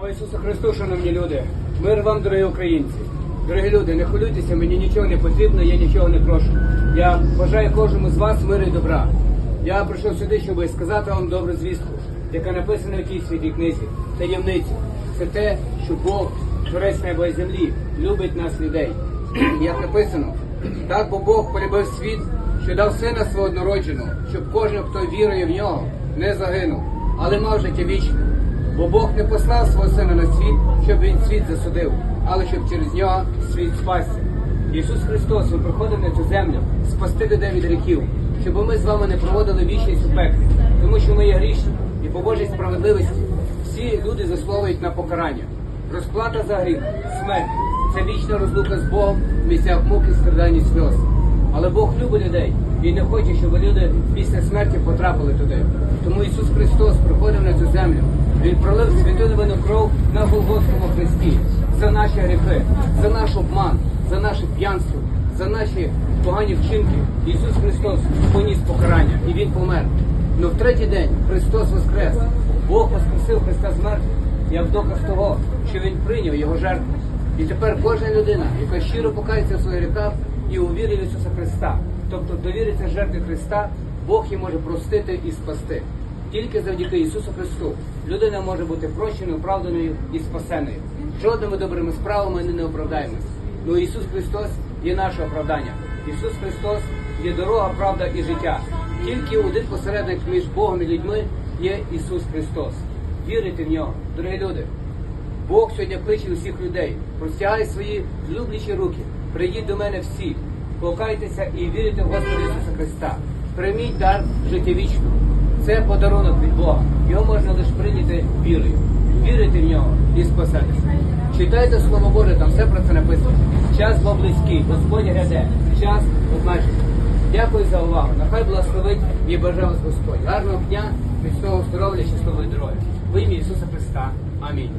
Слава Ісусу Христу, шановні люди! Мир вам, дорогі українці! Дорогі люди, не хвилюйтеся, мені нічого не потрібно, я нічого не прошу. Я бажаю кожному з вас миру і добра. Я прийшов сюди, щоб сказати вам добру звістку, яка написана в тій святій книзі, таємницю. Це те, що Бог, творець неба і землі, любить нас людей. Як написано, так бо Бог полюбив світ, що дав сина свого однородженого, щоб кожен, хто вірує в нього, не загинув, але мав життя вічне. Бо Бог не послав свого сина на світ, щоб він світ засудив, але щоб через нього світ спасся. Ісус Христос Він приходив на цю землю спасти людей від гріхів, щоб ми з вами не проводили вічність у пеклі, тому що ми є грішні, і по Божій справедливості всі люди заслуговують на покарання. Розплата за гріх, смерть це вічна розлука з Богом в місцях муки, страдань і сльоз. Але Бог любить людей і не хоче, щоб люди після смерті потрапили туди. Тому Ісус Христос приходив на цю землю. Він пролив святу невинну кров на Голгофському хресті за наші гріхи, за наш обман, за наше п'янство, за наші погані вчинки. Ісус Христос поніс покарання і Він помер. Но в третій день Христос воскрес. Бог воскресив Христа з мертвих, як доказ того, що Він прийняв Його жертву. І тепер кожна людина, яка щиро покається в своїх гріхах і увірить в Ісуса Христа, тобто довіриться жертві Христа, Бог її може простити і спасти. Тільки завдяки Ісусу Христу людина може бути прощеною, оправданою і спасеною. Жодними добрими справами ми не оправдаємось. Ну Ісус Христос є наше оправдання. Ісус Христос є дорога, правда і життя. Тільки один посередник між Богом і людьми є Ісус Христос. Вірите в нього, дорогі люди. Бог сьогодні кличе усіх людей, простягає свої люблячі руки. Прийдіть до мене всі, покайтеся і вірите в Господа Ісуса Христа. Прийміть дар життя вічного. Це подарунок від Бога. Його можна лише прийняти вірою. Вірити в нього і спасатися. Читайте Слово Боже, там все про це написано. Час був близький, Господь гряде, час обмежений. Дякую за увагу. Нехай благословить і бажає вас Господь. Гарного дня, міцного здоров'я, щасливої дороги. В ім'я Ісуса Христа. Амінь.